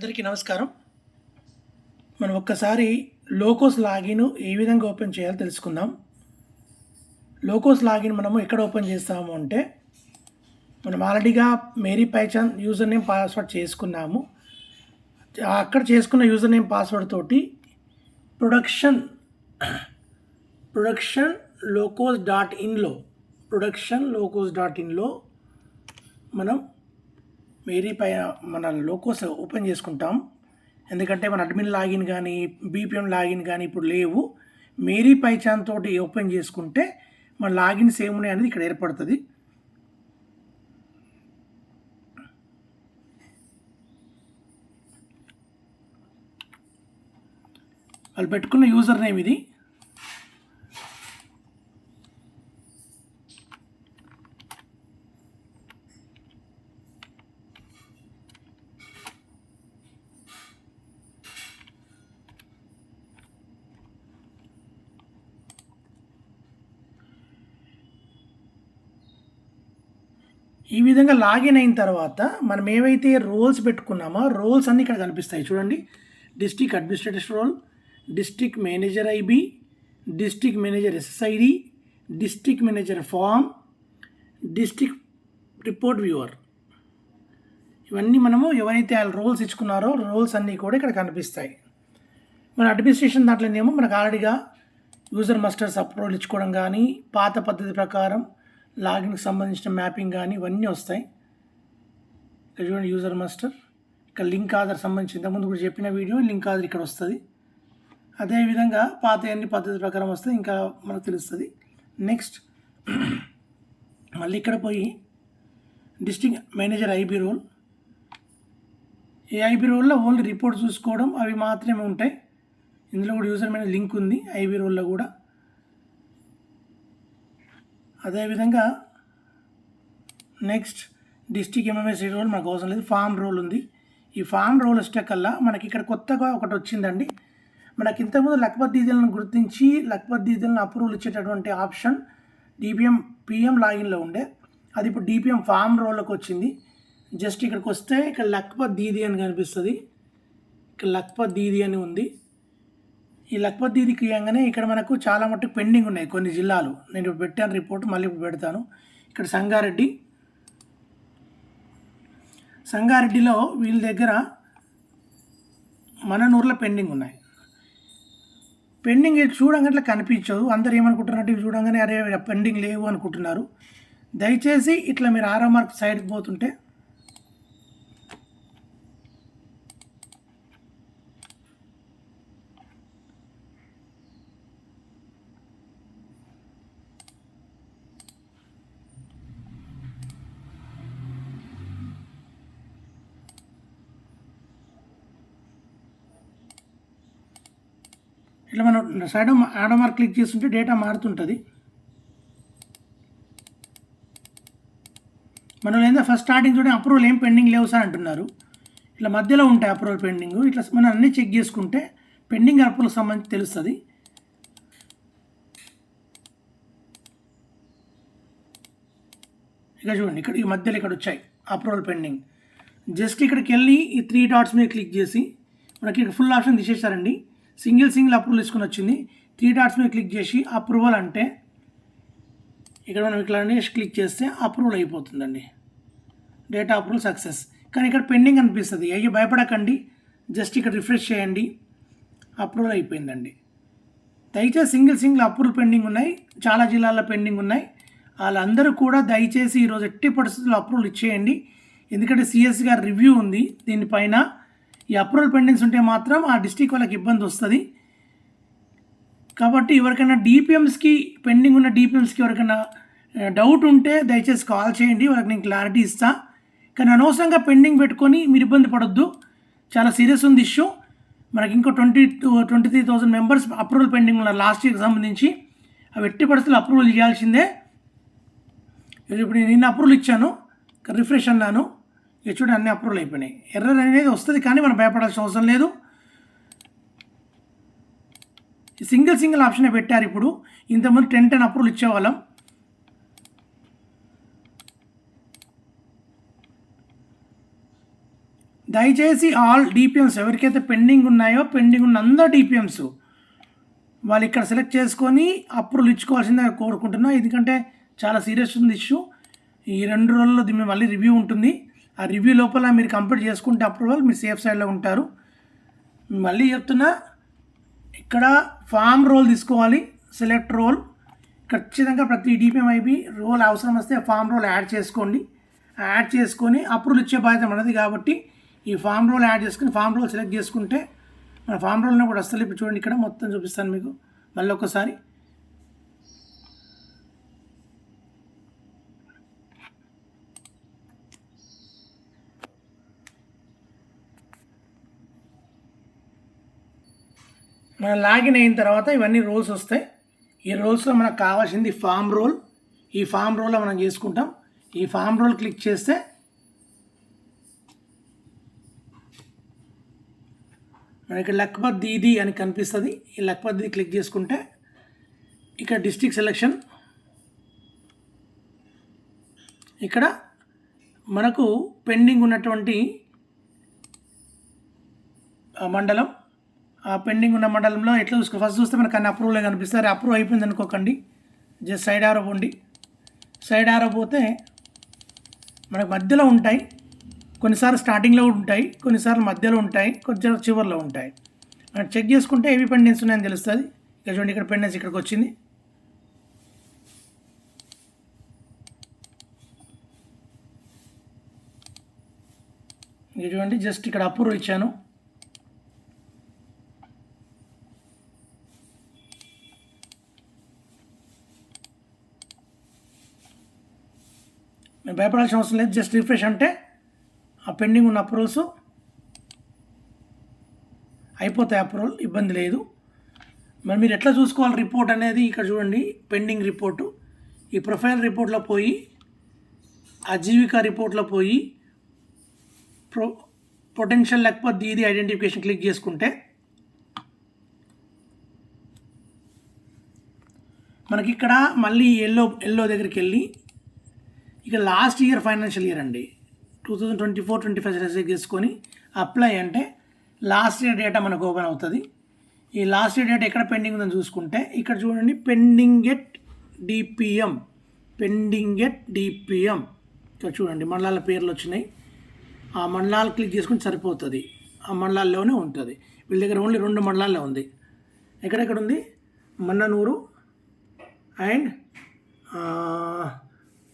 అందరికీ నమస్కారం. మనం ఒక్కసారి లోకోస్ లాగిన్ ఏ విధంగా ఓపెన్ చేయాలో తెలుసుకుందాం. లోకోస్ లాగిన్ మనము ఎక్కడ ఓపెన్ చేస్తాము అంటే మనం ఆల్రెడీగా Meri Pehchaan user name password చేసుకున్నాము. అక్కడ చేసుకున్న యూజర్ నేమ్ పాస్వర్డ్ తోటి ప్రొడక్షన్ ప్రొడక్షన్ లోకోస్ డాట్ ఇన్లో ప్రొడక్షన్ లోకోస్ డాట్ ఇన్లో మనం మేరీ పై మన లోకోస్ ఓపెన్ చేసుకుంటాం. ఎందుకంటే మన అడ్మిన్ లాగిన్ కానీ బీపీఎం లాగిన్ కానీ ఇప్పుడు లేవు. మేరీ పైచాన్ తోటి ఓపెన్ చేసుకుంటే మన లాగిన్స్ ఏమున్నాయి అనేది ఇక్కడ ఏర్పడుతుంది. వాళ్ళు పెట్టుకున్న యూజర్ నేమ్ ఇది. ఈ విధంగా లాగిన్ అయిన తర్వాత మనం ఏవైతే రోల్స్ పెట్టుకున్నామో రోల్స్ అన్నీ ఇక్కడ కనిపిస్తాయి. చూడండి. District administrative role district manager IB district manager SSID district manager farm district report viewer. ఇవన్నీ మనము ఎవరైతే ఆ రోల్స్ ఇచ్చుకున్నారో రోల్స్ అన్నీ కూడా ఇక్కడ కనిపిస్తాయి. మన అడ్మినిస్ట్రేషన్ దాంట్లోనేమో మనకు ఆల్రెడీగా యూజర్ మస్టర్స్ అప్రూవల్ ఇచ్చుకోవడం కానీ పాత పద్ధతి ప్రకారం లాగిన్కి సంబంధించిన మ్యాపింగ్ కానీ ఇవన్నీ వస్తాయి. ఇక్కడ చూడండి యూజర్ మాస్టర్. ఇక్కడ లింక్ ఆధార్ సంబంధించి ఇంతకుముందు కూడా చెప్పిన వీడియో లింక్ ఆధార్ ఇక్కడ వస్తుంది. అదేవిధంగా పాత అన్ని పద్ధతి ప్రకారం వస్తే ఇంకా మనకు తెలుస్తుంది. నెక్స్ట్ మళ్ళీ ఇక్కడ పోయి డిస్ట్రిక్ట్ మేనేజర్ ఐబీ రోల్. ఈ ఐబీ రోల్లో ఓన్లీ రిపోర్ట్ చూసుకోవడం అవి మాత్రమే ఉంటాయి. ఇందులో కూడా యూజర్ మీద లింక్ ఉంది ఐబీ రోల్లో కూడా. అదేవిధంగా నెక్స్ట్ డిస్టిక్ ఎంఎంఎస్ రోల్ మనకు అవసరం లేదు ఫామ్ రోల్ ఉంది. ఈ ఫామ్ రోల్ వస్తే కల్లా మనకి ఇక్కడ కొత్తగా ఒకటి వచ్చిందండి. మనకి ఇంతకుముందు లక్పత్ దీదీలను గుర్తించి లక్పత్ దీదీలను అప్రూవల్ ఇచ్చేటటువంటి ఆప్షన్ డిపిఎం పిఎం లాగిన్లో ఉండే. అది ఇప్పుడు డిపిఎం ఫామ్ రోల్లోకి వచ్చింది. జస్ట్ ఇక్కడికి వస్తే ఇక్కడ లక్పత్ దీదీ అని కనిపిస్తుంది. ఇక్కడ లక్పత్ దీదీ అని ఉంది. ఈ లక్పత్ దీది క్రియంగానే ఇక్కడ మనకు చాలా మట్టుకు పెండింగ్ ఉన్నాయి కొన్ని జిల్లాలు. నేను ఇప్పుడు పెట్టాను రిపోర్ట్ మళ్ళీ ఇప్పుడు పెడతాను. ఇక్కడ సంగారెడ్డి. సంగారెడ్డిలో వీళ్ళ దగ్గర మన నూరులో పెండింగ్ ఉన్నాయి పెండింగ్ చూడంగానే కనిపించదు. అందరు ఏమనుకుంటున్నట్టు ఇవి చూడంగానే అరే పెండింగ్ లేవు అనుకుంటున్నారు. దయచేసి ఇట్లా మీరు ఆరో మార్క్ సైడ్కి పోతుంటే ఇట్లా మనం సైడ్ ఆడో క్లిక్ చేస్తుంటే డేటా మారుతుంటుంది. మనం లేదా ఫస్ట్ స్టార్టింగ్ చూడండి అప్రూవల్ ఏం పెండింగ్ లేవు సార్ అంటున్నారు. ఇట్లా మధ్యలో ఉంటాయి అప్రూవల్ పెండింగ్ ఇట్లా మనం అన్నీ చెక్ చేసుకుంటే పెండింగ్ అప్రూవల్ సంబంధించి తెలుస్తుంది. ఇక చూడండి ఇక్కడ ఈ మధ్యలో ఇక్కడ వచ్చాయి అప్రూవల్ పెండింగ్ జస్ట్ ఇక్కడికి వెళ్ళి ఈ త్రీ డాట్స్ మీద క్లిక్ చేసి మనకి ఇక్కడ ఫుల్ ఆప్షన్ తీసేసారండి సింగిల్ సింగిల్ అప్రూవల్ తీసుకుని వచ్చింది. త్రీ డాట్స్ మీద క్లిక్ చేసి అప్రూవల్ అంటే ఇక్కడ మనం ఇక్కడ క్లిక్ చేస్తే అప్రూవల్ అయిపోతుందండి. డేటా అప్రూవల్ సక్సెస్ కానీ ఇక్కడ పెండింగ్ అనిపిస్తుంది. అయ్యో భయపడకండి. జస్ట్ ఇక్కడ రిఫ్రెష్ చేయండి. అప్రూవల్ అయిపోయిందండి. దయచేసి సింగిల్ సింగిల్ అప్రూవల్ పెండింగ్ ఉన్నాయి. చాలా జిల్లాల్లో పెండింగ్ ఉన్నాయి. వాళ్ళందరూ కూడా దయచేసి ఈరోజు ఎట్టి పరిస్థితుల్లో అప్రూవల్ ఇచ్చేయండి. ఎందుకంటే సిఎస్ గారి రివ్యూ ఉంది. దీనిపైన ఈ అప్రూవల్ పెండింగ్స్ ఉంటే మాత్రం ఆ డిస్టిక్ వాళ్ళకి ఇబ్బంది వస్తుంది. కాబట్టి ఎవరికైనా డిపిఎమ్స్కి పెండింగ్ ఉన్న డిపిఎమ్స్కి ఎవరికైనా డౌట్ ఉంటే దయచేసి కాల్ చేయండి వాళ్ళకి నేను క్లారిటీ ఇస్తా. కానీ అనవసరంగా పెండింగ్ పెట్టుకొని మీరు ఇబ్బంది పడొద్దు. చాలా సీరియస్ ఉంది ఇష్యూ మనకి ఇంకో twenty two twenty three thousand members approval pending ఉన్న లాస్ట్ ఇయర్కి సంబంధించి అవి ఎట్టి పరిస్థితులు అప్రూవల్ చేయాల్సిందే. ఇప్పుడు నేను నిన్న అప్రూవల్ ఇచ్చాను. రిఫ్రెష్ అన్నాను. ఇక చూడండి అన్ని అప్రూవల్ అయిపోయినాయి. ఎర్రర్ అనేది వస్తుంది కానీ మనం భయపడాల్సిన అవసరం లేదు. సింగిల్ సింగిల్ ఆప్షనే పెట్టారు ఇప్పుడు? ఇంతకుముందు టెన్ టెన్ అప్రూవల్ ఇచ్చేవాళ్ళం. దయచేసి ఆల్ డిపిఎంస్ ఎవరికైతే పెండింగ్ ఉన్నాయో పెండింగ్ ఉన్న అందరు డిపిఎంస్ వాళ్ళు ఇక్కడ సెలెక్ట్ చేసుకొని అప్రూవల్ ఇచ్చుకోవాల్సిందే కోరుకుంటున్నాను ఎందుకంటే చాలా సీరియస్ ఉంది ఇష్యూ ఈ రెండు రోజుల్లో దీని మళ్ళీ రివ్యూ ఉంటుంది. ఆ రివ్యూ లోపల మీరు కంప్లీట్ చేసుకుంటే అప్రూవల్ మీరు సేఫ్ సైడ్లో ఉంటారు. మళ్ళీ చెప్తున్నా ఇక్కడ ఫామ్ రోల్ తీసుకోవాలి సెలెక్ట్ రోల్ ఖచ్చితంగా ప్రతి డిపిఎంఐబి రోల్ అవసరం వస్తే ఫామ్ రోల్ యాడ్ చేసుకోండి. యాడ్ చేసుకొని అప్రూవల్ ఇచ్చే బాధ్యత మనది కాబట్టి ఈ ఫామ్ రోల్ యాడ్ చేసుకుని ఫామ్ రోల్ సెలెక్ట్ చేసుకుంటే మన ఫామ్ రోల్ని కూడా అస్సలు చూడండి ఇక్కడ మొత్తం చూపిస్తాను మీకు. మళ్ళీ ఒకసారి మనం లాగిన్ అయిన తర్వాత ఇవన్నీ రోల్స్ వస్తాయి. ఈ రోల్స్లో మనకు కావాల్సింది ఫామ్ రోల్. ఈ ఫామ్ రోల్లో మనం చేసుకుంటాం. ఈ ఫామ్ రోల్ క్లిక్ చేస్తే మనకి లక్పత్ దీది అని కనిపిస్తుంది. ఈ లక్పత్ దీది క్లిక్ చేసుకుంటే ఇక్కడ డిస్టిక్ సెలెక్షన్. ఇక్కడ మనకు పెండింగ్ ఉన్నటువంటి మండలం. పెండింగ్ ఉన్న మండలంలో ఎట్లా చూసుకో? ఫస్ట్ చూస్తే మనకు అన్ని అప్రూవల్ కనిపిస్తారు అప్రూవ్ అయిపోయింది అనుకోకండి. జస్ట్ సైడ్ ఆరో పోండి. సైడ్ ఆరో పోతే మనకు మధ్యలో ఉంటాయి. కొన్నిసార్లు స్టార్టింగ్లో ఉంటాయి కొన్నిసార్లు మధ్యలో ఉంటాయి కొంచెం చివరిలో ఉంటాయి. మనం చెక్ చేసుకుంటే ఏవి పెండెన్స్ ఉన్నాయని తెలుస్తుంది. ఇక చూడండి ఇక్కడ పెండెన్స్ ఇక్కడికి వచ్చింది. ఇక చూడండి జస్ట్ ఇక్కడ అప్రూవ్ ఇచ్చాను. మేము భయపడాల్సిన అవసరం లేదు. జస్ట్ రిఫ్రెష్ అంటే ఆ పెండింగ్ ఉన్న అప్రూవల్స్ అయిపోతాయి. అప్రూవల్ ఇబ్బంది లేదు. మరి మీరు ఎట్లా చూసుకోవాలి రిపోర్ట్ అనేది? ఇక్కడ చూడండి. Pending report. ఈ ప్రొఫైల్ రిపోర్ట్లో పోయి ఆజీవిక రిపోర్ట్లో పోయి ప్రో పొటెన్షియల్ లేకపోతే ఇది ఐడెంటిఫికేషన్ క్లిక్ చేసుకుంటే మనకి ఇక్కడ మళ్ళీ ఎల్లో ఎల్లో దగ్గరికి వెళ్ళి ఇక లాస్ట్ ఇయర్ ఫైనాన్షియల్ ఇయర్ అండి. Two thousand twenty four twenty five select తీసుకొని అప్లై అంటే లాస్ట్ ఇయర్ డేటా మనకు ఓపెన్ అవుతుంది. ఈ లాస్ట్ ఇయర్ డేటా ఎక్కడ పెండింగ్ ఉందని చూసుకుంటే ఇక్కడ చూడండి pending at DPM pending at DPM ఇక్కడ చూడండి మండలాల పేర్లు వచ్చినాయి. ఆ మండలాలు క్లిక్ చేసుకుని సరిపోతుంది. ఆ మండలాల్లోనే ఉంటుంది. వీళ్ళ దగ్గర ఓన్లీ రెండు మండలాల్లో ఉంది. ఎక్కడెక్కడ ఉంది? మన్ననూరు అండ్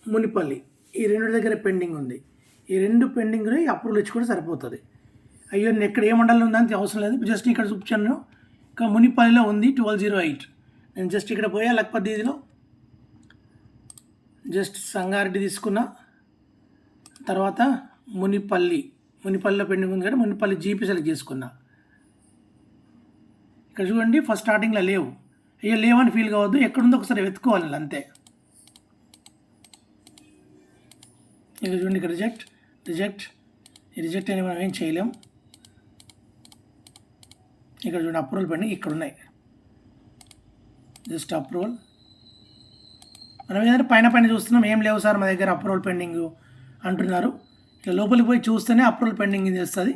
మునిపల్లి. ఈ రెండు దగ్గర పెండింగ్ ఉంది. ఈ రెండు పెండింగ్ అప్రూవల్ ఇచ్చి కూడా సరిపోతుంది. అయ్యో నేను ఎక్కడ ఏ మండలం ఉందని అవసరం లేదు. జస్ట్ ఇక్కడ చూపించాను. ఇంకా మునిపల్లిలో ఉంది ట్వెల్వ్ జీరో ఎయిట్. నేను జస్ట్ ఇక్కడ పోయా లక్పత్ దీదిలో. జస్ట్ సంగారెడ్డి తీసుకున్నా. తర్వాత మునిపల్లి. మునిపల్లిలో పెండింగ్ ఉంది కానీ మునిపల్లి జీపీ సెలెక్ట్ చేసుకున్నా. ఇక్కడ చూడండి ఫస్ట్ స్టార్టింగ్లో లేవు. అయ్యో లేవని ఫీల్ కావద్దు. ఎక్కడుందో ఒకసారి వెతుకోవాలి అంతే. ఇక్కడ చూడండి ఇక్కడ రిజెక్ట్ రిజెక్ట్ ఈ రిజెక్ట్ అని మనం ఏం చేయలేం. ఇక్కడ చూడండి అప్రూవల్ పెండింగ్ ఇక్కడ ఉన్నాయి. జస్ట్ అప్రూవల్ మనం ఏదైనా పైన పైన చూస్తున్నాం ఏం లేవు సార్ మా దగ్గర అప్రూవల్ పెండింగ్ అంటున్నారు. ఇట్లా లోపలికి పోయి చూస్తేనే అప్రూవల్ పెండింగ్ చేస్తుంది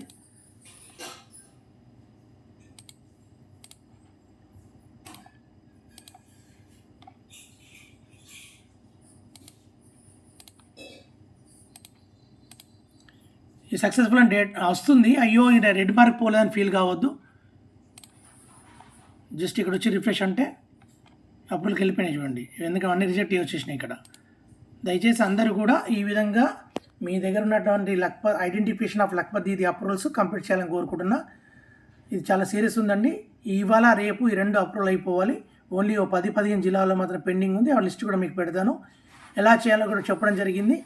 సక్సెస్ఫుల్ అని డేట్ వస్తుంది. అయ్యో ఇది రెడ్ మార్క్ పోలేదని ఫీల్ కావద్దు. జస్ట్ ఇక్కడ వచ్చి రిఫ్రెష్ అంటే అప్పుడుకి వెళ్ళిపోయినాయి చూడండి. ఎందుకంటే అన్ని రిజెక్ట్ వచ్చేసినాయి ఇక్కడ. దయచేసి అందరూ కూడా ఈ విధంగా మీ దగ్గర ఉన్నటువంటి లక్ప ఐడెంటిఫికేషన్ ఆఫ్ లక్పత్ ఇది అప్రూవల్స్ కంప్లీట్ చేయాలని కోరుకుంటున్నా. ఇది చాలా సీరియస్ ఉందండి. ఇవాళ రేపు ఈ రెండు అప్రూవల్ అయిపోవాలి. ఓన్లీ ఓ పది పదిహేను జిల్లాలో మాత్రం పెండింగ్ ఉంది. ఆ లిస్ట్ కూడా మీకు పెడతాను. ఎలా చేయాలో కూడా చెప్పడం జరిగింది.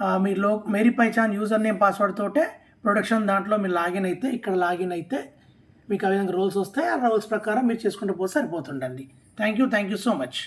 మీరు లో Meri Pehchaan user name password తోటే ప్రొడక్షన్ దాంట్లో మీరు లాగిన్ అయితే ఇక్కడ లాగిన్ అయితే మీకు ఆ విధంగా రోల్స్ వస్తాయి. ఆ రోల్స్ ప్రకారం మీరు చేసుకుంటూ పోతే సరిపోతుండండి thank you thank you so much